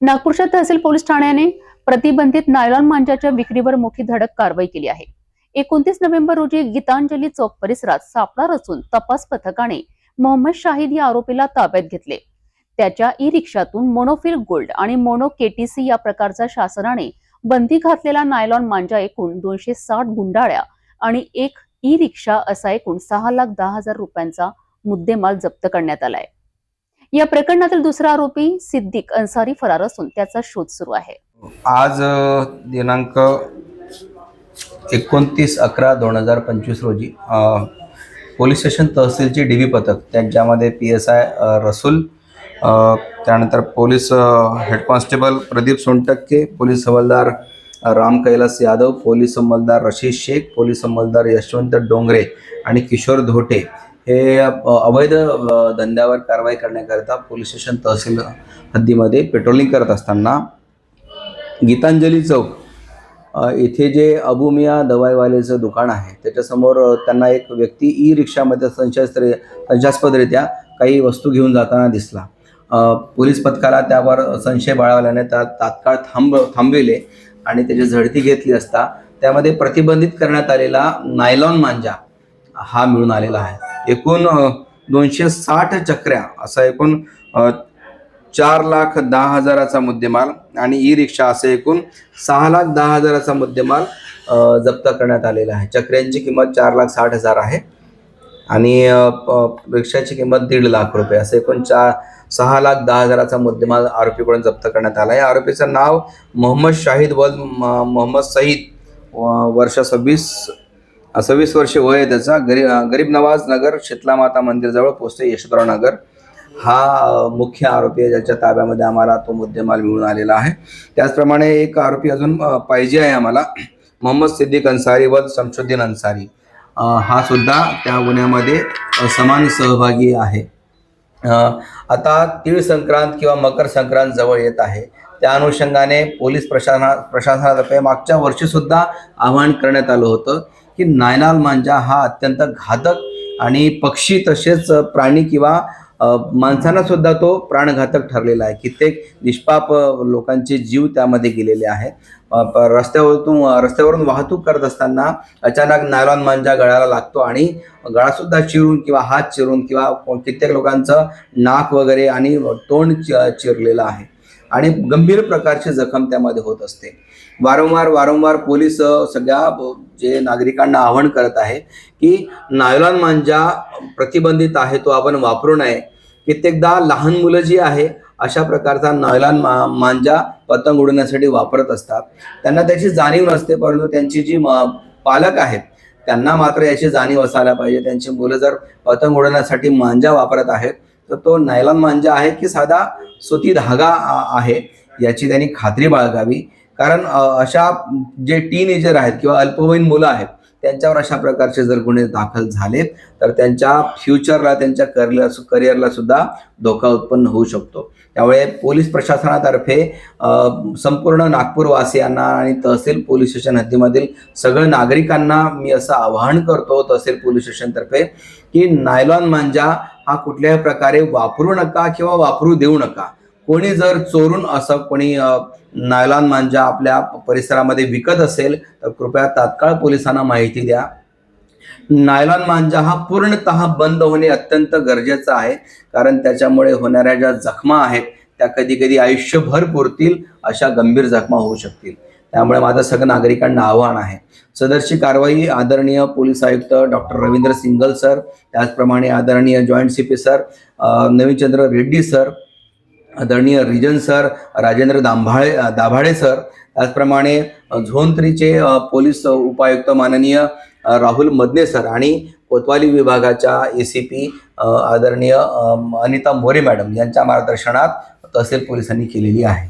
नागपूरच्या तहसील पोलीस ठाण्याने प्रतिबंधित नायलॉन मांजाच्या विक्रीवर मोठी धडक कारवाई केली आहे. एकोणतीस नोव्हेंबर रोजी गीतांजली चौक परिसरात सापळा रचून तपास पथकाने मोहम्मद शाहिद या आरोपीला ताब्यात घेतले. त्याच्या ई रिक्षातून मोनोफिल गोल्ड आणि मोनो केटीसी या प्रकारचा शासनाने बंदी घातलेला नायलॉन मांजा एकूण दोनशे साठ गुंडाळ्या आणि एक ई रिक्षा असा एकूण सहा लाख दहा हजार रुपयांचा मुद्देमाल जप्त करण्यात आलाय. या प्रकरणातील दुसरा आरोपी सिद्दीक अन्सारी फरार असून त्याचा शोध सुरू आहे. आज दिनांक एकोणतीस अकरा दोन हजार पंचवीस रोजी पोलीस स्टेशन तहसीलची डी व्ही पथक त्यांच्यामध्ये पी एस आय रसूल त्यानंतर police head constable Pradeep Sontakke police हवालदार राम कैलास यादव पोलीस अंमलदार रशीद शेख पोलीस अंमलदार यशवंत डोंगरे आणि किशोर धोटे हे अवैध धंद्यावर कारवाई करण्याकरिता पोलीस स्टेशन तहसील हद्दीमध्ये पेट्रोलिंग करत असताना गीतांजली चौक इथे जे अबू मिया दवाईवालेचं दुकान आहे त्याच्यासमोर त्यांना एक व्यक्ती ई रिक्षामध्ये संशयास्त्र संशयास्पदरित्या काही वस्तू घेऊन जाताना दिसला. पोलीस पथकाला त्यावर संशय बाळगल्याने त्या तात्काळ थांब थांबविले आणि त्याची झडती घेतली असता त्यामध्ये प्रतिबंधित करण्यात आलेला नायलॉन मांजा हा मिळून आलेला आहे. एकूण दोनशे साठ चक्र्या असा एकूण चार लाख दहा हजाराचा मुद्देमाल आणि ई रिक्षा असे एकूण सहा लाख दहा हजाराचा मुद्देमाल जप्त करण्यात आलेला आहे. चक्र्यांची किंमत चार लाख साठ हजार आहे आणि प- रिक्षाची किंमत दीड लाख रुपये असे एकूण चार सहा लाख दहा हजाराचा मुद्देमाल आरोपीकडून जप्त करण्यात आला आहे. आरोपीचं नाव मोहम्मद शाहिद वल म- मोहम्मद सईद वर्ष सव्वीस सव्वीस वर्ष वय आहे त्याचा. गरीब गरीब नवाज नगर शीतला माता मंदिरजवळ पोचते यशवंतराव नगर. हा मुख्य आरोपी आहे ज्याच्या ताब्यामध्ये आम्हाला तो मुद्देमाल मिळून आलेला आहे. त्याचप्रमाणे एक आरोपी अजून पाहिजे आहे आम्हाला. मोहम्मद सिद्दीक अन्सारी व शमशुद्दीन अन्सारी. हा सुद्धा त्या गुन्ह्यामध्ये समान सहभागी आहे. आता तीळ संक्रांत किंवा मकर संक्रांत जवळ येत आहे. त्या अनुषंगाने पोलीस प्रशासना प्रशासनातर्फे मागच्या वर्षीसुद्धा आवाहन करण्यात आलं होतं की नायनाल मांजा हा अत्यंत घातक आणि पक्षी तसेच प्राणी किंवा माणसांनासुद्धा माणसांना सुद्धा तो प्राणघातक ठरलेला आहे. कित्येक निष्पाप लोकांचे जीव त्यामध्ये गेलेले आहेत. अ, रस्त्यावरून रस्त्यावरून वाहतूक करत असताना अचानक नायलॉन मांजा गळाला लागतो आणि गळासुद्धा चिरून किंवा हात चिरून किंवा कित्येक लोकांचं नाक वगैरे आणि तोंड चि- चिरलेलं आहे. आणि गंभीर प्रकारची जखम त्यामध्ये होत असते. वारंवार वारंवार पोलीस सगळ्या जे नागरिकांना आवाहन करत आहे की नायलॉन मांजा प्रतिबंधित आहे तो आपण वापरू नये. कित्येकदा लहान मुलं जी आहे अशा प्रकारचा नायलॉन मा मांजा पतंग उडवण्यासाठी वापरत असतात. त्यांना त्याची जाणीव नसते परंतु त्यांची जी म- पालक आहेत त्यांना मात्र याची जाणीव असायला पाहिजे. त्यांची मुलं जर पतंग उडवण्यासाठी मांजा वापरत आहेत तर तो नायलॉन मांजा आहे की साधा सुती धागा आहे याची त्यांनी खात्री बाळगावी. कारण अशा जे टीनेजर आहेत किंवा अल्पवयीन मुलं आहेत त्यांच्यावर अशा प्रकारचे जर गुन्हे दाखल झालेत तर त्यांच्या फ्युचरला त्यांच्या करिअर करिअरला सुद्धा धोका उत्पन्न होऊ शकतो. त्यामुळे पोलीस प्रशासनातर्फे संपूर्ण नागपूरवासियांना आणि तहसील पोलीस स्टेशन हद्दीमधील सगळ्या नागरिकांना मी असं आवाहन करतो तहसील पोलीस स्टेशनतर्फे की नायलॉन मांजा हा कुठल्याही प्रकारे वापरू नका किंवा वापरू देऊ नका. कोणी जर चोरून असं कोणी नायलान नायलॉन मांजा आपल्या परिसरामध्ये विकत असेल तर कृपया तात्काळ पोलिसांना माहिती द्या. नायलॉन मांजा हा पूर्णतः बंद होणे अत्यंत गरजेचं आहे कारण त्याच्यामुळे होणाऱ्या ज्या जखमा आहेत त्या कधी कधी आयुष्यभर पुरतील अशा गंभीर जखमा होऊ शकतील. त्यामुळे माझं सगळं नागरिकांना आव्हान आहे. सदरची कारवाई आदरणीय पोलीस आयुक्त डॉक्टर रवींद्र सिंगल सर त्याचप्रमाणे आदरणीय joint C P sir Navinchandra Reddy sir आदरणीय region sir Rajendra Dambhale Dabhade sir त्याचप्रमाणे झोन थ्रीचे पोलीस उपायुक्त माननीय राहुल मदने सर आणि कोतवाली विभागाच्या ए सी पी आदरणीय अनिता मोरे मॅडम यांच्या मार्गदर्शनात तहसील पोलिसांनी केलेली आहे.